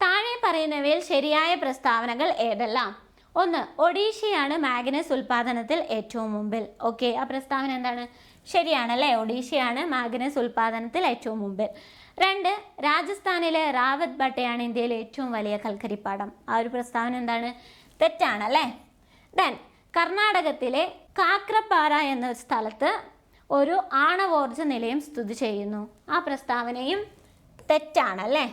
S1: താഴെ പറയുന്നവയിൽ ശരിയായ പ്രസ്താവനകൾ ഏതെല്ലാം? ഒന്ന് ഒഡീഷയാണ് മാഗ്നസ് ഉൽപാദനത്തിൽ ഏറ്റവും മുമ്പിൽ. ഓക്കെ ആ പ്രസ്താവന എന്താണ്? ശരിയാണല്ലേ? ഒഡീഷയാണ് മാഗ്നസ് ഉൽപാദനത്തിൽ ഏറ്റവും മുമ്പിൽ. രണ്ട് രാജസ്ഥാനിലെ റാവത്ത് ഭട്ടയാണ് ഇന്ത്യയിലെ ഏറ്റവും വലിയ കൽക്കരിപ്പാടം. ആ ഒരു പ്രസ്താവന എന്താണ്? തെറ്റാണല്ലേ? ദെൻ കർണാടകത്തിലെ കാക്രപ്പാറ എന്ന സ്ഥലത്ത് ഒരു ആണവോർജ നിലയം സ്ഥിതി ചെയ്യുന്നു. ആ പ്രസ്താവനയും തെറ്റാണല്ലേ?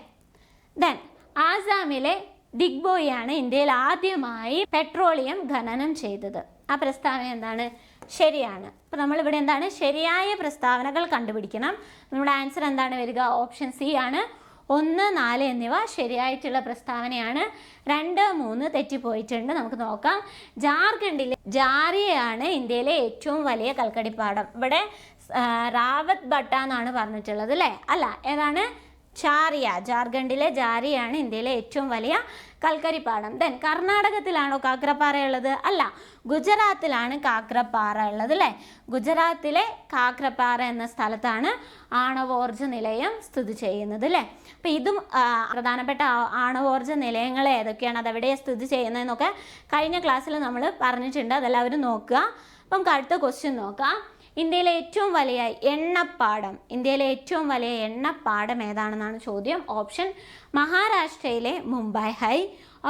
S1: ദെൻ ആസാമിലെ ദിഗ്ബോയിയാണ് ഇന്ത്യയിൽ ആദ്യമായി പെട്രോളിയം ഖനനം ചെയ്തത്. ആ പ്രസ്താവന എന്താണ്? ശരിയാണ്. അപ്പോൾ നമ്മളിവിടെ എന്താണ്? ശരിയായ പ്രസ്താവനകൾ കണ്ടുപിടിക്കണം. നമ്മുടെ ആൻസർ എന്താണ് വരിക? ഓപ്ഷൻ സി ആണ്. ഒന്ന് നാല് എന്നിവ ശരിയായിട്ടുള്ള പ്രസ്താവനയാണ്. രണ്ട് മൂന്ന് തെറ്റിപ്പോയിട്ടുണ്ട്. നമുക്ക് നോക്കാം. ജാർഖണ്ഡിലെ ജാറിയയാണ് ഇന്ത്യയിലെ ഏറ്റവും വലിയ കൽക്കടിപ്പാടം. ഇവിടെ റാവത്ത് ഭട്ട എന്നാണ് പറഞ്ഞിട്ടുള്ളത് അല്ലേ? അല്ല ഏതാണ്? ചാറിയ ജാർഖണ്ഡിലെ ജാരിയാണ് ഇന്ത്യയിലെ ഏറ്റവും വലിയ കൽക്കരിപ്പാടം. ദെൻ കർണാടകത്തിലാണോ കാക്രപ്പാറ ഉള്ളത്? അല്ല ഗുജറാത്തിലാണ് കാക്രപ്പാറ ഉള്ളത് അല്ലേ? ഗുജറാത്തിലെ കാക്രപ്പാറ എന്ന സ്ഥലത്താണ് ആണവോർജ നിലയം സ്ഥിതി ചെയ്യുന്നത് അല്ലേ? അപ്പം ഇതും പ്രധാനപ്പെട്ട ആണവോർജ നിലയങ്ങൾ ഏതൊക്കെയാണ്? അതെവിടെയാണ് സ്ഥിതി ചെയ്യുന്നതെന്നൊക്കെ കഴിഞ്ഞ ക്ലാസ്സിൽ നമ്മൾ പറഞ്ഞിട്ടുണ്ട്. അതെല്ലാവരും നോക്കുക. അപ്പം അടുത്ത ക്വസ്റ്റ്യൻ നോക്കാം. ഇന്ത്യയിലെ ഏറ്റവും വലിയ എണ്ണപ്പാടം ഇന്ത്യയിലെ ഏറ്റവും വലിയ എണ്ണപ്പാടം ഏതാണെന്നാണ് ചോദ്യം? ഓപ്ഷൻ മഹാരാഷ്ട്രയിലെ മുംബൈ ഹൈ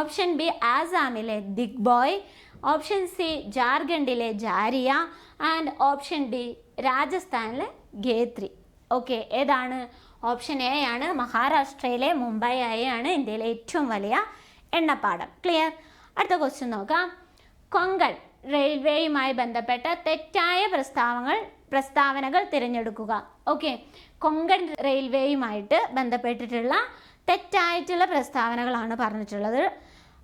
S1: ഓപ്ഷൻ ബി ആസാമിലെ ദിഗ്ബോയ് ഓപ്ഷൻ സി ജാർഖണ്ഡിലെ ജാരിയ ആൻഡ് ഓപ്ഷൻ ഡി രാജസ്ഥാനിലെ ഗേത്രി ഓക്കെ ഏതാണ്? ഓപ്ഷൻ എ ആണ് മഹാരാഷ്ട്രയിലെ മുംബൈ ഹൈ ആണ് ഇന്ത്യയിലെ ഏറ്റവും വലിയ എണ്ണപ്പാടം. ക്ലിയർ? അടുത്ത ക്വസ്റ്റ്യൻ നോക്കാം. കൊങ്കൺ റെയിൽവേയുമായി ബന്ധപ്പെട്ട തെറ്റായ പ്രസ്താവങ്ങൾ പ്രസ്താവനകൾ തിരഞ്ഞെടുക്കുക. ഓക്കെ. കൊങ്കൺ റെയിൽവേയുമായിട്ട് ബന്ധപ്പെട്ടിട്ടുള്ള തെറ്റായിട്ടുള്ള പ്രസ്താവനകളാണ് പറഞ്ഞിട്ടുള്ളത്.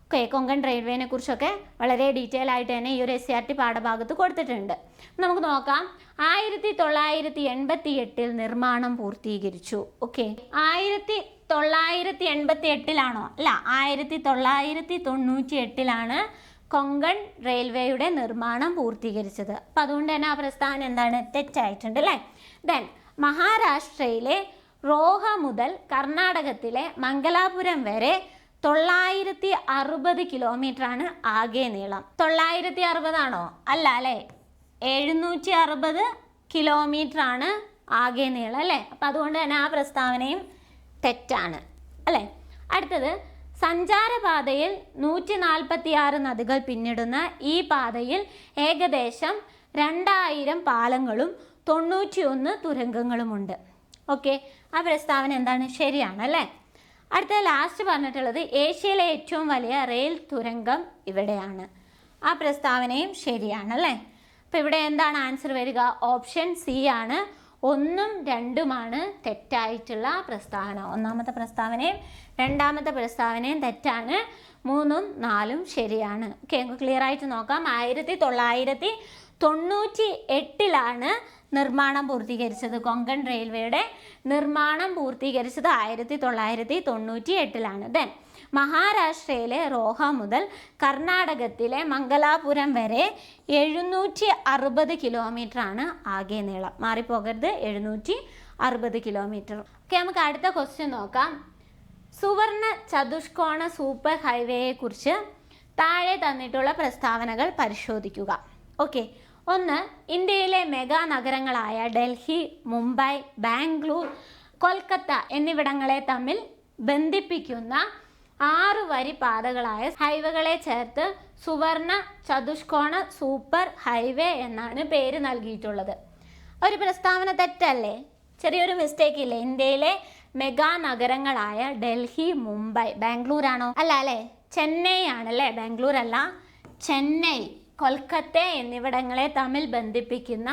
S1: ഓക്കെ കൊങ്കൺ റെയിൽവേനെ കുറിച്ചൊക്കെ വളരെ ഡീറ്റെയിൽ ആയിട്ട് തന്നെ ഈ ഒരു എസ് സി ആർ ടി പാഠഭാഗത്ത് കൊടുത്തിട്ടുണ്ട്. നമുക്ക് നോക്കാം. ആയിരത്തി തൊള്ളായിരത്തി എൺപത്തി എട്ടിൽ നിർമ്മാണം പൂർത്തീകരിച്ചു. ഓക്കെ. ആയിരത്തി തൊള്ളായിരത്തി എൺപത്തി എട്ടിലാണോ അല്ല ആയിരത്തി തൊള്ളായിരത്തി തൊണ്ണൂറ്റി എട്ടിലാണ് കൊങ്കൺ റെയിൽവേയുടെ നിർമ്മാണം പൂർത്തീകരിച്ചത്. അപ്പം അതുകൊണ്ട് തന്നെ ആ പ്രസ്ഥാനം എന്താണ്? തെറ്റായിട്ടുണ്ട് അല്ലേ? ദെൻ മഹാരാഷ്ട്രയിലെ റോഹ മുതൽ കർണാടകത്തിലെ മംഗലാപുരം വരെ തൊള്ളായിരത്തി അറുപത് ആണ് ആകെ നീളം. തൊള്ളായിരത്തി അറുപതാണോ അല്ല അല്ലേ? എഴുന്നൂറ്റി അറുപത് ആണ് ആകെ നീളം അല്ലേ? അപ്പം അതുകൊണ്ട് തന്നെ ആ പ്രസ്താവനയും തെറ്റാണ് അല്ലേ? അടുത്തത് സഞ്ചാരപാതയിൽ നൂറ്റി നാൽപ്പത്തി ആറ് നദികൾ പിന്നിടുന്ന ഈ പാതയിൽ ഏകദേശം രണ്ടായിരം പാലങ്ങളും തൊണ്ണൂറ്റിയൊന്ന് തുരങ്കങ്ങളുമുണ്ട്. ഓക്കെ ആ പ്രസ്താവന എന്താണ്? ശരിയാണ് അല്ലേ? അടുത്ത ലാസ്റ്റ് പറഞ്ഞിട്ടുള്ളത് ഏഷ്യയിലെ ഏറ്റവും വലിയ റെയിൽ തുരങ്കം ഇവിടെയാണ്. ആ പ്രസ്താവനയും ശരിയാണ് അല്ലേ? അപ്പോൾ ഇവിടെ എന്താണ് ആൻസർ വരിക? ഓപ്ഷൻ സി ആണ്. ഒന്നും രണ്ടുമാണ് തെറ്റായിട്ടുള്ള പ്രസ്താവന. ഒന്നാമത്തെ പ്രസ്താവനയും രണ്ടാമത്തെ പ്രസ്താവനയും തെറ്റാണ്. മൂന്നും നാലും ശരിയാണ്. ഓക്കെ ക്ലിയർ ആയിട്ട് നോക്കാം. ആയിരത്തി തൊള്ളായിരത്തി തൊണ്ണൂറ്റി എട്ടിലാണ് നിർമ്മാണം പൂർത്തീകരിച്ചത്. കൊങ്കൺ റെയിൽവേയുടെ നിർമ്മാണം പൂർത്തീകരിച്ചത് ആയിരത്തി തൊള്ളായിരത്തി തൊണ്ണൂറ്റി എട്ടിലാണ് ദെൻ മഹാരാഷ്ട്രയിലെ റോഹ മുതൽ കർണാടകത്തിലെ മംഗലാപുരം വരെ എഴുന്നൂറ്റി അറുപത് ആണ് ആകെ നീളം. മാറിപ്പോകരുത്. എഴുന്നൂറ്റി അറുപത് കിലോമീറ്റർ. ഓക്കെ നമുക്ക് അടുത്ത ക്വസ്റ്റ്യൻ നോക്കാം. സുവർണ ചതുഷ്കോണ സൂപ്പർ ഹൈവേയെ കുറിച്ച് താഴെ തന്നിട്ടുള്ള പ്രസ്താവനകൾ പരിശോധിക്കുക. ഓക്കെ ഒന്ന് ഇന്ത്യയിലെ മെഗാ നഗരങ്ങളായ ഡൽഹി മുംബൈ ബാംഗ്ലൂർ കൊൽക്കത്ത എന്നിവിടങ്ങളെ തമ്മിൽ ബന്ധിപ്പിക്കുന്ന ആറ് വരി പാതകളായ ഹൈവേകളെ ചേർത്ത് സുവർണ ചതുഷ്കോണ സൂപ്പർ ഹൈവേ എന്നാണ് പേര് നൽകിയിട്ടുള്ളത്. ഒരു പ്രസ്താവന തെറ്റല്ലേ? ചെറിയൊരു മിസ്റ്റേക്ക് ഇല്ലേ? ഇന്ത്യയിലെ മെഗാ നഗരങ്ങളായ ഡൽഹി മുംബൈ ബാംഗ്ലൂർ ആണോ അല്ല അല്ലേ? ചെന്നൈ ആണല്ലേ ബാംഗ്ലൂർ അല്ല ചെന്നൈ കൊൽക്കത്ത എന്നിവിടങ്ങളെ തമ്മിൽ ബന്ധിപ്പിക്കുന്ന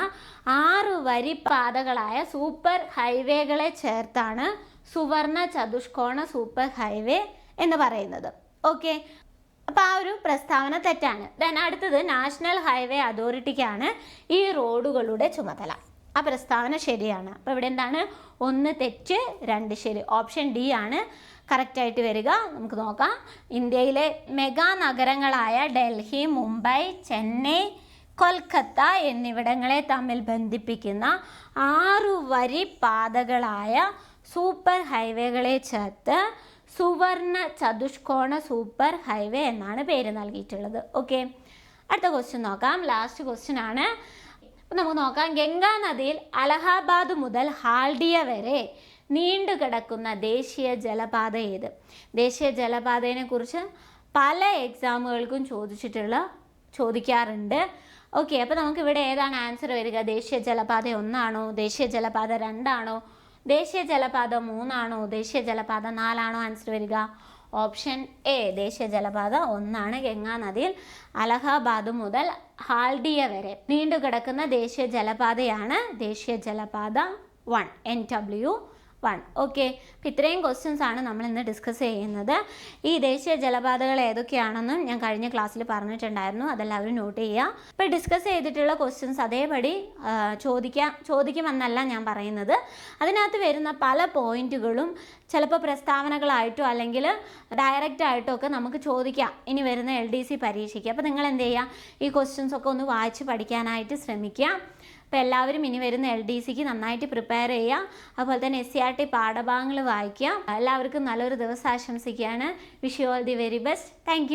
S1: ആറ് വരി പാതകളായ സൂപ്പർ ഹൈവേകളെ ചേർത്താണ് സുവർണ ചതുഷ്കോണ സൂപ്പർ ഹൈവേ എന്ന് പറയുന്നത്. ഓക്കെ അപ്പോൾ ആ ഒരു പ്രസ്താവന തെറ്റാണ്. ദെൻ അടുത്തത് നാഷണൽ ഹൈവേ അതോറിറ്റിക്കാണ് ഈ റോഡുകളുടെ ചുമതല. ആ പ്രസ്താവന ശരിയാണ്. അപ്പോൾ ഇവിടെ എന്താണ്? ഒന്ന് തെറ്റ് രണ്ട് ശരി. ഓപ്ഷൻ ഡി ആണ്. കറക്റ്റായിട്ട് വരിക. നമുക്ക് നോക്കാം. ഇന്ത്യയിലെ മെഗാ നഗരങ്ങളായ ഡൽഹി മുംബൈ ചെന്നൈ കൊൽക്കത്ത എന്നിവിടങ്ങളെ തമ്മിൽ ബന്ധിപ്പിക്കുന്ന ആറു വരി പാതകളായ സൂപ്പർ ഹൈവേകളെ ചേർത്ത് സുവർണ ചതുഷ്കോണ സൂപ്പർ ഹൈവേ എന്നാണ് പേര് നൽകിയിട്ടുള്ളത്. ഓക്കെ അടുത്ത ക്വസ്റ്റ്യൻ നോക്കാം. ലാസ്റ്റ് ക്വസ്റ്റ്യൻ ആണ്. നമുക്ക് നോക്കാം. ഗംഗാ നദിയിൽ അലഹാബാദ് മുതൽ ഹാൽഡിയ വരെ നീണ്ടു കിടക്കുന്ന ദേശീയ ജലപാത ഏത്? ദേശീയ ജലപാതയെ കുറിച്ച് പല എക്സാമുകൾക്കും ചോദിച്ചിട്ടുള്ള ചോദിക്കാറുണ്ട്. ഓക്കെ അപ്പോൾ നമുക്ക് ഇവിടെ ഏതാണ് ആൻസർ വരിക? ദേശീയ ജലപാത ഒന്നാണോ? ദേശീയ ജലപാത രണ്ടാണോ? ദേശീയ ജലപാത മൂന്നാണോ? ദേശീയ ജലപാത നാലാണോ? ആൻസർ വരിക. ഓപ്ഷൻ എ ദേശീയ ജലപാത ഒന്നാണ്. ഗംഗാ നദിയിൽ അലഹാബാദ് മുതൽ ഹാൽഡിയ വരെ നീണ്ടു കിടക്കുന്ന ദേശീയ ജലപാതയാണ് ദേശീയ ജലപാത one N W one. Okay. അപ്പം ഇത്രയും ക്വസ്റ്റ്യൻസ് ആണ് നമ്മൾ ഇന്ന് ഡിസ്കസ് ചെയ്യുന്നത്. ഈ ദേശീയ ജലപാതകൾ ഏതൊക്കെയാണെന്നും ഞാൻ കഴിഞ്ഞ ക്ലാസ്സിൽ പറഞ്ഞിട്ടുണ്ടായിരുന്നു. അതെല്ലാവരും നോട്ട് ചെയ്യുക. ഇപ്പോൾ ഡിസ്കസ് ചെയ്തിട്ടുള്ള ക്വസ്റ്റ്യൻസ് അതേപടി ചോദിക്കാം ചോദിക്കുമെന്നല്ല ഞാൻ പറയുന്നത്. അതിനകത്ത് വരുന്ന പല പോയിന്റുകളും ചിലപ്പോൾ പ്രസ്താവനകളായിട്ടോ അല്ലെങ്കിൽ ഡയറക്റ്റ് ആയിട്ടോ ഒക്കെ നമുക്ക് ചോദിക്കാം. ഇനി വരുന്ന എൽ ഡി സി പരീക്ഷയ്ക്ക്. അപ്പോൾ നിങ്ങൾ എന്ത് ചെയ്യുക? ഈ ക്വസ്റ്റ്യൻസ് ഒക്കെ ഒന്ന് വായിച്ച് പഠിക്കാനായിട്ട് ശ്രമിക്കുക. അപ്പോൾ എല്ലാവരും ഇനി വരുന്ന എൽ ഡി സിക്ക് നന്നായിട്ട് പ്രിപ്പയർ ചെയ്യുക അതുപോലെ തന്നെ എസ് സി ആർ ടി പാഠഭാഗങ്ങൾ വായിക്കുക എല്ലാവർക്കും നല്ലൊരു ദിവസം ആശംസിക്കുകയാണ്. Wish you all the very best thank